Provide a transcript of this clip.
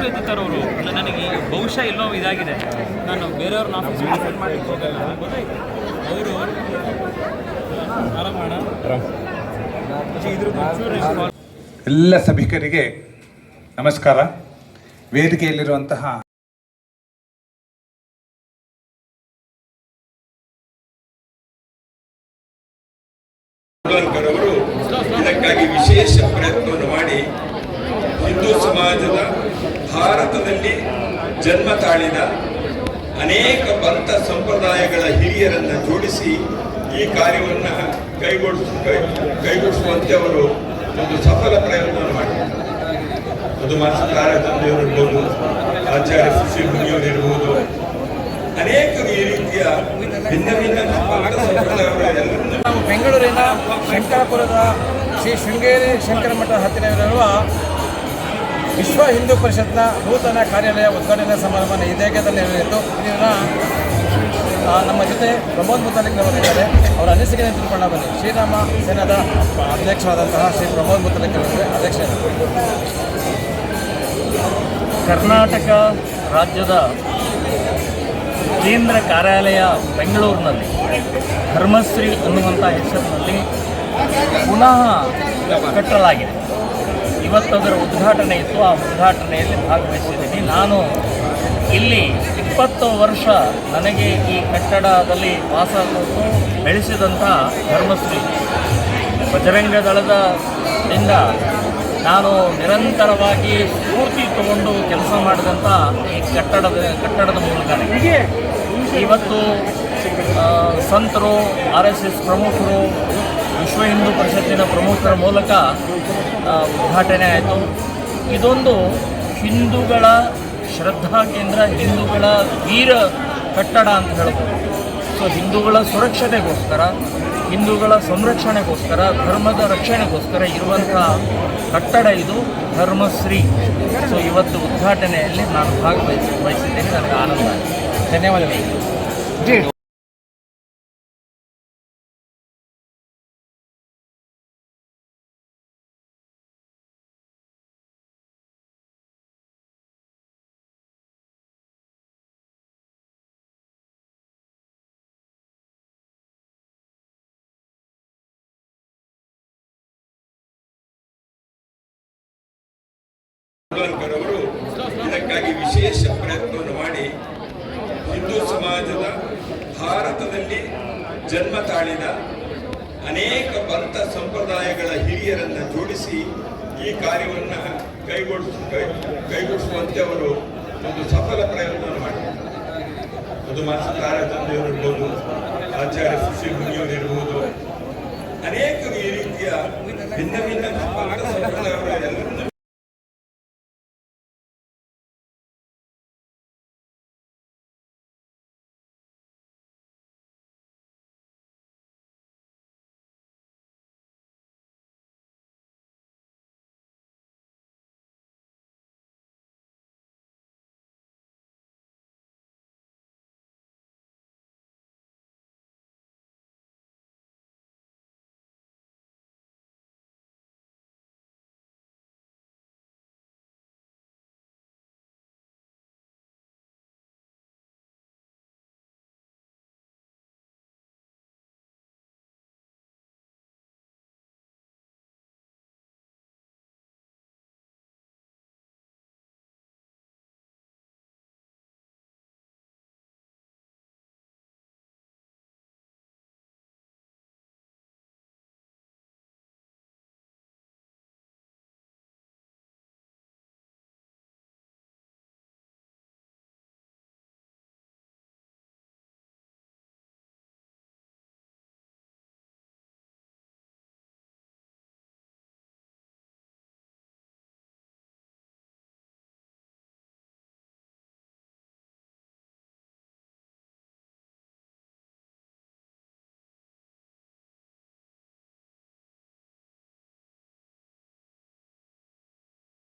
ಎತ್ತುತ್ತಾರೆ ಅವರು ನನಗೆ ಬಹುಶಃ ಎಲ್ಲೋ ಇದಾಗಿದೆ ನಾನು ಬೇರೆಯವ್ರನ್ನ ಆಫೀಸ್ ಅವರು ಎಲ್ಲ ಸಭಿಕರಿಗೆ ನಮಸ್ಕಾರ. ವೇದಿಕೆಯಲ್ಲಿರುವಂತಹ ವಿಶೇಷ ಪ್ರಯತ್ನವನ್ನು ಮಾಡಿ ಹಿಂದೂ ಸಮಾಜದ ಭಾರತದಲ್ಲಿ ಜನ್ಮ ತಾಳಿದ ಅನೇಕ ಪಂಥ ಸಂಪ್ರದಾಯಗಳ ಹಿರಿಯರನ್ನು ಜೋಡಿಸಿ ಈ ಕಾರ್ಯವನ್ನು ಕೈಗೊಳಿಸ ಕೈ- ಕೈಗೊಳಿಸುವಂತೆ ಅವರು ಒಂದು ಸಫಲ ಪ್ರಯತ್ನವನ್ನು ಮಾಡಿದ್ದಾರೆ. ಅದು ಮಾಸ್ತಾರ ತಂದೆಯವರಿರ್ಬೋದು ಆಚಾರ್ಯ ಸುಶೀಲ್ ಮುನಿಯವರಿರ್ಬೋದು ಅನೇಕ ಈ ರೀತಿಯ ಭಿನ್ನ ಭಿನ್ನ ಸಂಪ್ರದಾಯಗಳು ಬೆಂಗಳೂರಿನ ಶಂಕರಪುರದ ಶ್ರೀ ಶೃಂಗೇರಿ ಶಂಕರ ಮಠ ಹತ್ತಿರವಿರುವ ವಿಶ್ವ ಹಿಂದೂ ಪರಿಷತ್ನ ನೂತನ ಕಾರ್ಯಾಲಯ ಉದ್ಘಾಟನಾ ಸಮಾರಂಭ ಇದೇಗದಲ್ಲಿ ನಡೆಯಿತು ಇದನ್ನು ನಮ್ಮ ಜೊತೆ ಪ್ರಮೋದ್ ಮುತ್ತಲಿಕ್ರವರಿದ್ದಾರೆ ಅವರ ಅನಿಸಿಕೆಯನ್ನು ತಿಳ್ಕೊಂಡ ಬನ್ನಿ. ಶ್ರೀರಾಮ ಸೇನಾದ ಅಧ್ಯಕ್ಷರಾದಂತಹ ಶ್ರೀ ಪ್ರಮೋದ್ ಮುತ್ತಲಿಕ್ರವರಿಗೆ ಅಧ್ಯಕ್ಷ ಕರ್ನಾಟಕ ರಾಜ್ಯದ ಕೇಂದ್ರ ಕಾರ್ಯಾಲಯ ಬೆಂಗಳೂರಿನಲ್ಲಿ ಧರ್ಮಶ್ರೀ ಅನ್ನುವಂಥ ಹೆಸರಿನಲ್ಲಿ ಪುನಃ ಕಟ್ಟಲಾಗಿದೆ. ಇವತ್ತು ಅದರ ಉದ್ಘಾಟನೆ ಇತ್ತು. ಆ ಉದ್ಘಾಟನೆಯಲ್ಲಿ ಭಾಗವಹಿಸಿದ್ದೀನಿ ನಾನು ಇಲ್ಲಿ ಇಪ್ಪತ್ತು ವರ್ಷ ನನಗೆ ಈ ಕಟ್ಟಡದಲ್ಲಿ ವಾಸ ಬೆಳೆಸಿದಂಥ ಧರ್ಮಶ್ರೀ ಬಜರಂಗ ದಳದಿಂದ ನಾನು ನಿರಂತರವಾಗಿ ಸ್ಫೂರ್ತಿ ತಗೊಂಡು ಕೆಲಸ ಮಾಡಿದಂಥ ಈ ಕಟ್ಟಡದ ಕಟ್ಟಡದ ಮೂಲಕ ಇವತ್ತು ಸಂತರು, ಆರ್ ಎಸ್ ಎಸ್ ಪ್ರಮುಖರು ವಿಶ್ವ ಹಿಂದೂ ಪರಿಷತ್ತಿನ ಪ್ರಮುಖರ ಮೂಲಕ ಉದ್ಘಾಟನೆ ಆಯಿತು. ಇದೊಂದು ಹಿಂದೂಗಳ ಶ್ರದ್ಧಾ ಕೇಂದ್ರ, ಹಿಂದೂಗಳ ವೀರ ಕಟ್ಟಡ ಅಂತ ಹೇಳ್ಬೋದು. ಸೊ ಹಿಂದೂಗಳ ಸುರಕ್ಷತೆಗೋಸ್ಕರ, ಹಿಂದೂಗಳ ಸಂರಕ್ಷಣೆಗೋಸ್ಕರ, ಧರ್ಮದ ರಕ್ಷಣೆಗೋಸ್ಕರ ಇರುವಂಥ ಕಟ್ಟಡ ಇದು ಧರ್ಮಶ್ರೀ. ಸೊ ಇವತ್ತು ಉದ್ಘಾಟನೆಯಲ್ಲಿ ನಾನು ಭಾಗವಹಿಸಿ ವಹಿಸಿದ್ದೇನೆ. ನನಗೆ ಆನಂದ ಧನ್ಯವಾದಗಳು. ಅವರು ಇದಕ್ಕಾಗಿ ವಿಶೇಷ ಪ್ರಯತ್ನವನ್ನು ಮಾಡಿ ಹಿಂದೂ ಸಮಾಜದ ಭಾರತದಲ್ಲಿ ಜನ್ಮ ತಾಳಿದ ಅನೇಕ ಪಂಥ ಸಂಪ್ರದಾಯಗಳ ಹಿರಿಯರನ್ನು ಜೋಡಿಸಿ ಈ ಕಾರ್ಯವನ್ನು ಕೈಗೊಳಿಸ ಕೈಗೊಳಿಸುವಂತೆ ಅವರು ಒಂದು ಸಫಲ ಪ್ರಯತ್ನವನ್ನು ಮಾಡಿದ್ದಾರೆ. ಅದು ಮಾತ್ರ ತಂದೆಯವರಿರ್ಬೋದು ಆಚಾರ್ಯ